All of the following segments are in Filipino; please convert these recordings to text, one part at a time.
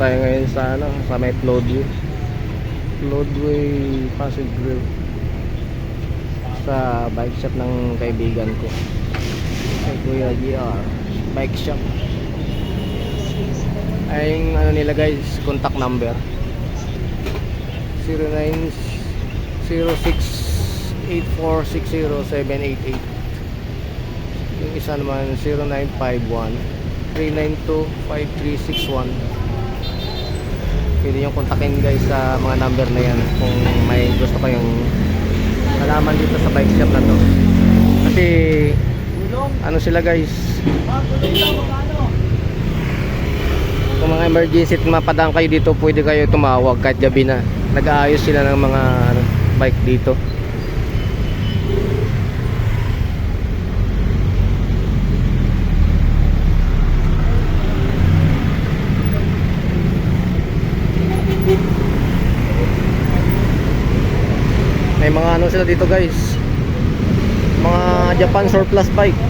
tayo ngayon sa ano, sa may Floodway. Floodway Pasig Grill. Sa bike shop ng kaibigan ko. Kay Kuya GR. Bike shop. Ay yung ano nila guys, contact number. 0906-8460-788 Yung isa naman 0951 392-5361 Pwede yung kontakin guys sa mga number na yan kung may gusto kayong malaman dito sa bike shop na to. Kasi ano sila guys? Kung mga emergency at mapadaan kayo dito pwede kayo tumawag kahit gabi na. Nag-aayos sila ng mga ano, bike dito may mga ano sila dito guys. Mga Japan surplus bike.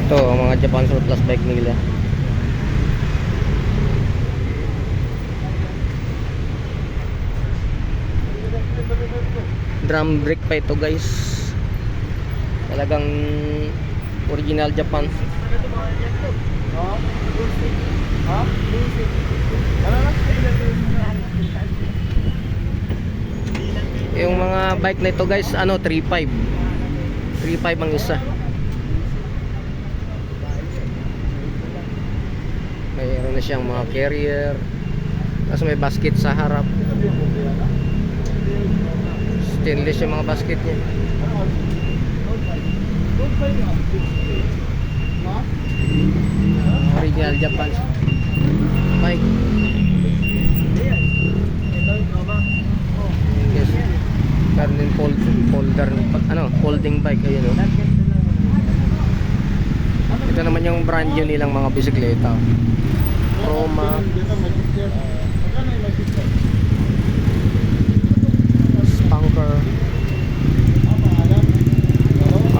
Ito mga Japan surplus bike nila. Drum brake pa ito guys. Talagang original Japan yung mga bike na ito guys ano 3.5 3.5 ang isa. Mayroon na siyang mga carrier. Tapos may basket sa harap. Stainless yung mga basket niya original Japan. Bike yes. Din fold, folder ano folding bike ayun oh. ito naman yung brand new nilang mga bisikleta. Roma. Spunker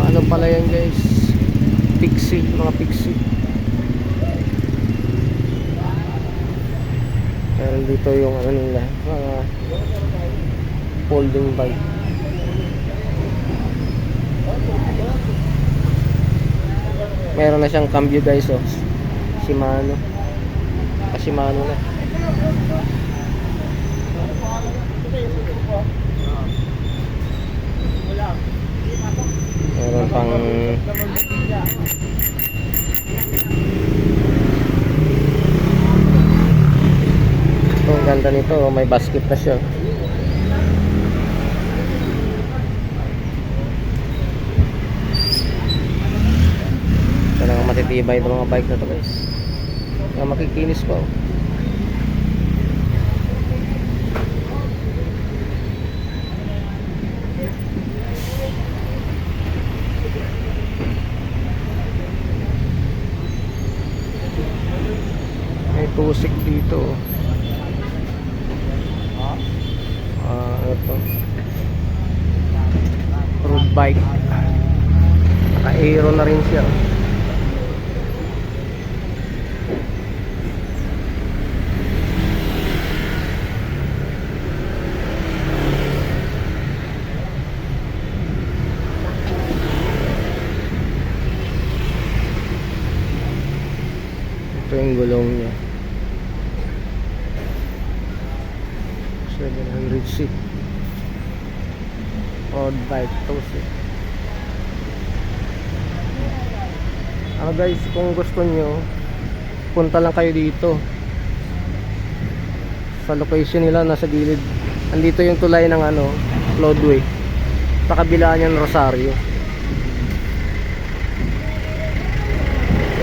ano pala yan guys Pixie mga Pixie. Meron dito yung ano nila mga folding bike meron na siyang cambio guys oh. Shimano ah, Shimano na. Meron pang ito ang ganda nito oh, may basket na siya. Talagang matitibay itong mga bike na to guys. Makikinis pa oh. Tusik dito ah ano to road bike. Naka aero na rin siya ito yung gulong niya 700C road bike tusik ano guys kung gusto nyo punta lang kayo dito. Sa location nila nasa gilid. Andito yung tulay ng ano Floodway. Sa kabila niyan Rosario.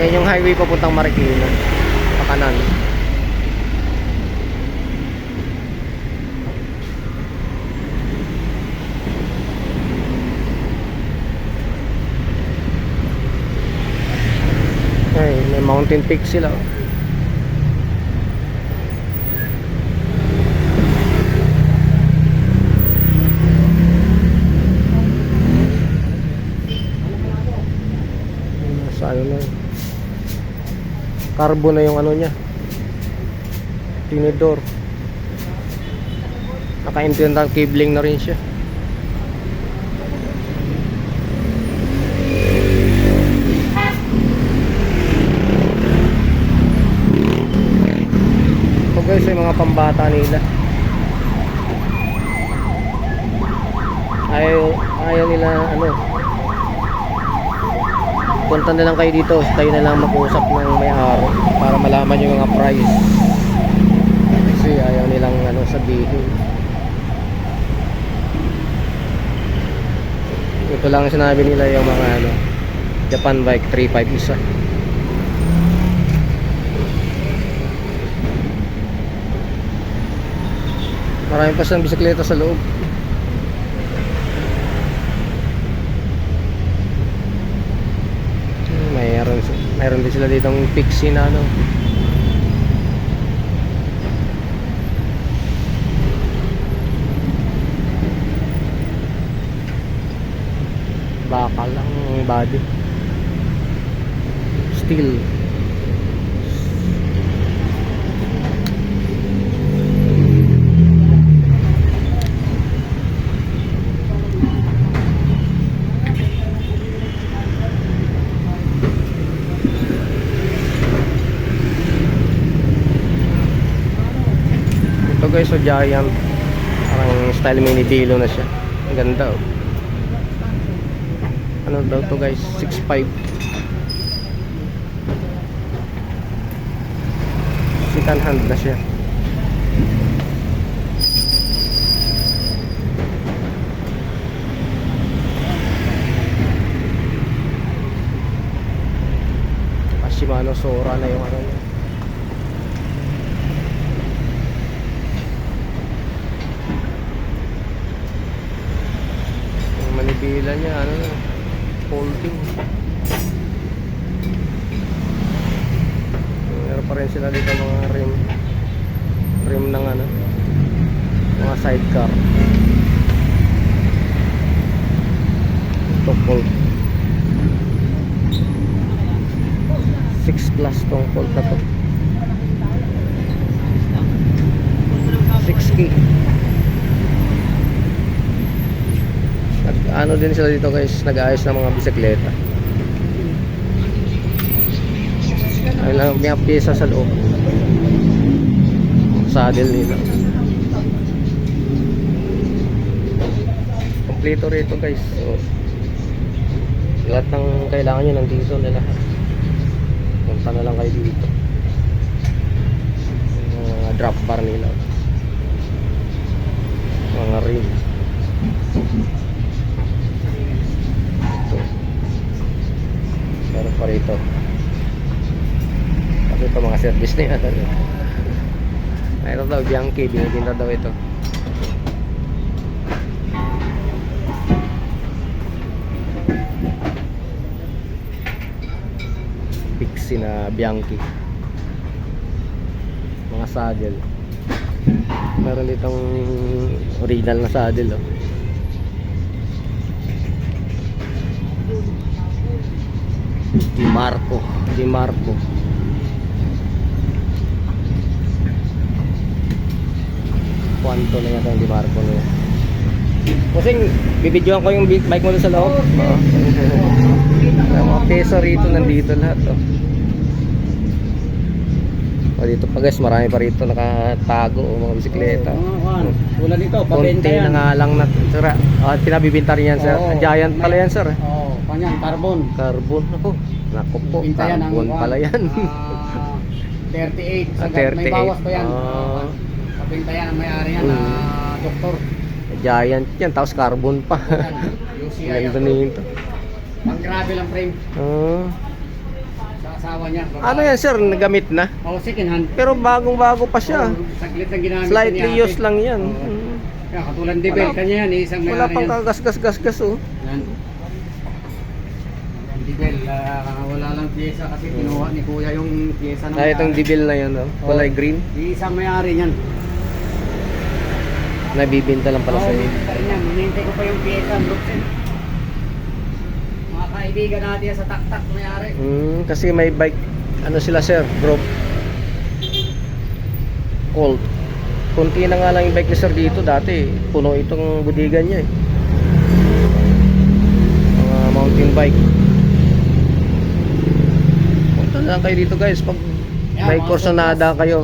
Yan yung highway papuntang Marikina. Sa kanan mountain peak sila. Oh. Sayo na. Carbon na yung ano niya. Tinidor. Naka-internal cabling na rin siya. Guys yung mga pambata nila. Ayaw, ayaw nila ano. Punta na lang kayo dito, tayo na lang mag-usap ng may-ari para malaman yung mga price. Kasi ayaw nilang ano sabihin. Ito lang sinabi nila yung mga ano Japan bike 35 Marami pa siyang bisikleta sa loob. Hmm, Mayroon, mayroon din sila ditong pixie na ano. Bakal yung body. Steel. Ito guys, so giant. Parang style mini dilo na siya. Ang ganda oh. Ano daw to guys? 6.5. Second hand na siya. Shimano Sora na yung ano niya. Manibila niya, ano na, folding. Meron pa rin sila dito mga rim. Rim ng ano, mga sidecar. Ito fold. 6 plus tong fold na to. 6K. Ano din sila dito guys, nag-aayos ng mga bisikleta. Ay lang mga pyesa sa loob. Saddle nila. Kompleto rito guys. So, lahat ng kailangan nyo nandito na lahat. Punta na lang kayo dito. Mga drop bar nila. Mga rim. Pa rito. Kasi ito mga service na. Ano? Mayroon daw, Bianchi. Binibinta daw ito. Pixie na Bianchi. Mga saddle. Meron ditong original na saddle. Oh. Di Marco, Di Marco. Kwanto na yata yung Di Marco na yun. Kasing, bibidyoan ko yung bike mo doon sa loob. Oo. Ang mga peso rito nandito lahat. Oh. O dito pa guys, marami pa rito nakatago o mga bisikleta. Juan. Tulad nito, Konti pabenta yan. na nga lang na sir. Ah, pinabibinta rin yan sir. Oo, Giant pala yan sir. eh. Oo, kanyan, carbon. Carbon ako. Naku po, Pinta yan ang carbon pala yan. Ah, 38. Ah, Sagad, May 38. bawas pa yan. Ah. Pabenta yan ang may-ari yan na Mm. doktor. Giant yan, tapos carbon pa. Yan. Ganda nito. Ang grabe lang frame Ah. sa asawa niya. ano yan sir, nagamit na? Oo, second hand. Pero bagong bago pa siya. Oo, saglit ang ginamit Slightly niya. used lang yan. Oo. Mm. Kaya katulad ni Bel, Wala- kanya yan, isang Wala may-ari pang yan. kagas-gas-gas oh. Yan. Dibel, ah, wala lang pyesa kasi kinuha ni kuya yung pyesa ng Ah, itong dibil na yun oh. Kulay Oo. green. Isang may-ari niyan. Nabibinta lang pala Oo, sa iyo. Hinihintay ko pa yung pyesa, Brooklyn. Mga kaibigan natin sa tak-tak mayari. Hmm, kasi may bike, ano sila sir, group. Cold. Kunti na nga lang yung bike ni sir dito dati. Puno itong budigan niya eh. Mga mountain bike. Na lang kayo dito guys pag may mga Corsonada kayo.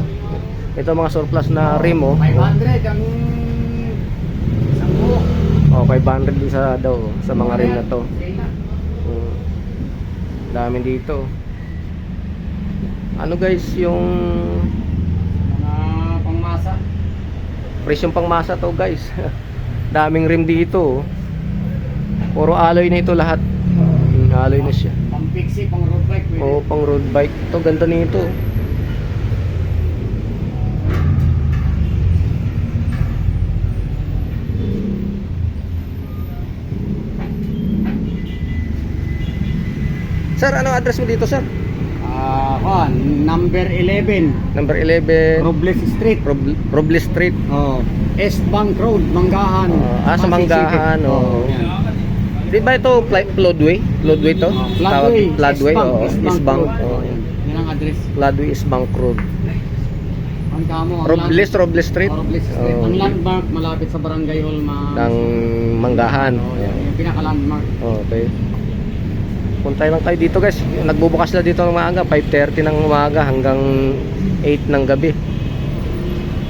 Ito mga surplus na rim oh. 500 ang isang buhok. Oh, 500 din sa daw sa mga rim na to. Na. Mm. Dami dito. Ano guys, yung Mga pangmasa. presyong pangmasa to guys. Daming rim dito. oh. Puro alloy na ito lahat. Mm, alloy na siya. Pang pixie, pang road bike. Oo. Ito ganda nito. Sir, anong address mo dito, sir? Ah, kuan, number 11, Number 11, Robles Street. Rob- Robles Street. Oh, East Bank Road, Manggahan. Ah, sa Manggahan, City. oo. Di ba ito floodway? Floodway to? Oh, Floodway, Floodway, oo. East East Bank Bank. Road. oo. Oh, yan. Yan ang address. Floodway East Bank Road. Ang kamo, Robles, Robles Street. Oh, Robles Street. Ang landmark malapit sa Barangay Hall ma ng Manggahan. Oh, yan. Yung pinaka-landmark. Okay. Punta lang kayo dito guys. Nagbubukas sila dito ng maaga, 5.30 ng umaga hanggang 8 ng gabi.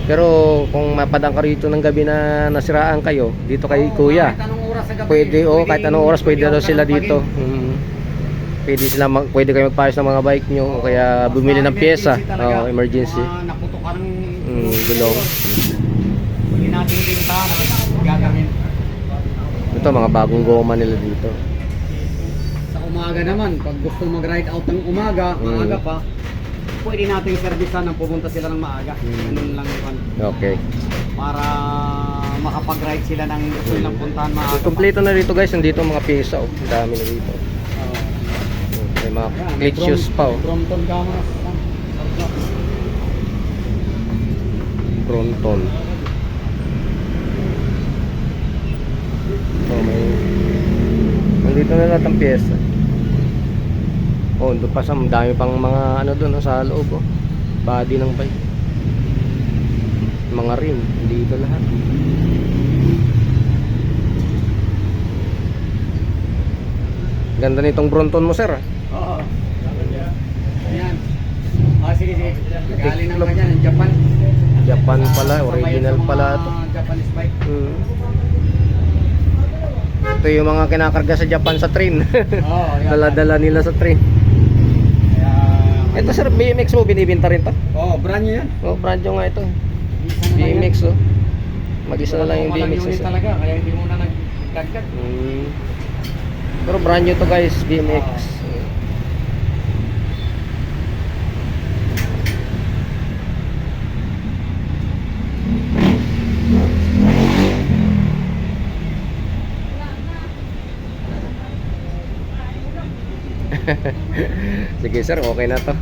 Pero kung mapadang ka rito ng gabi na nasiraan kayo, dito kay Oo, Kuya. Kahit Pwede, oh, kahit anong oras pwede daw sila dito. Mm. Pwede sila mag, pwede kayo magpaayos ng mga bike nyo o kaya bumili ng pyesa. Oh, emergency. Naputukan ng Mm, gulong. Hindi natin binta, gagawin. Ito mga bagong goma nila dito. Sa umaga naman, pag gusto mag-ride out ng umaga, Mm. maaga pa, pwede nating servisan ng pumunta sila ng maaga. Mm. Ganun lang yun. Okay. Para makapag-ride sila ng gusto nilang puntahan maaga. pa. Kompleto na rito guys, nandito ang mga pyesa. Oh. Ang dami na dito. May mga Yan, click Brom- shoes pa. Oh. Brompton na. Bronton. Oh, may Nandito na lahat ang pyesa. Oh, doon pa sa dami pang mga ano doon oh, sa loob oh. Body ng bike. Mga rim, dito lahat. Ganda nitong Bronton mo, sir. ah. Oo. Ayan. Ah, sige, sige. Galing ng kanya, ng Japan. Japan pala, original pala ito. Japanese bike. Hmm. Ito yung mga kinakarga sa Japan sa train. Oo, yan. Dala-dala nila sa train. Ito sir, BMX mo binibinta rin to? Oo, brand new yan. Oh, brand new nga ito. BMX oh. Mag-isa na lang yung BMX. unit isa. talaga, kaya hindi mo na nagdagdag. Hmm. Pero brand new to guys, BMX. Sige sir, okay na to.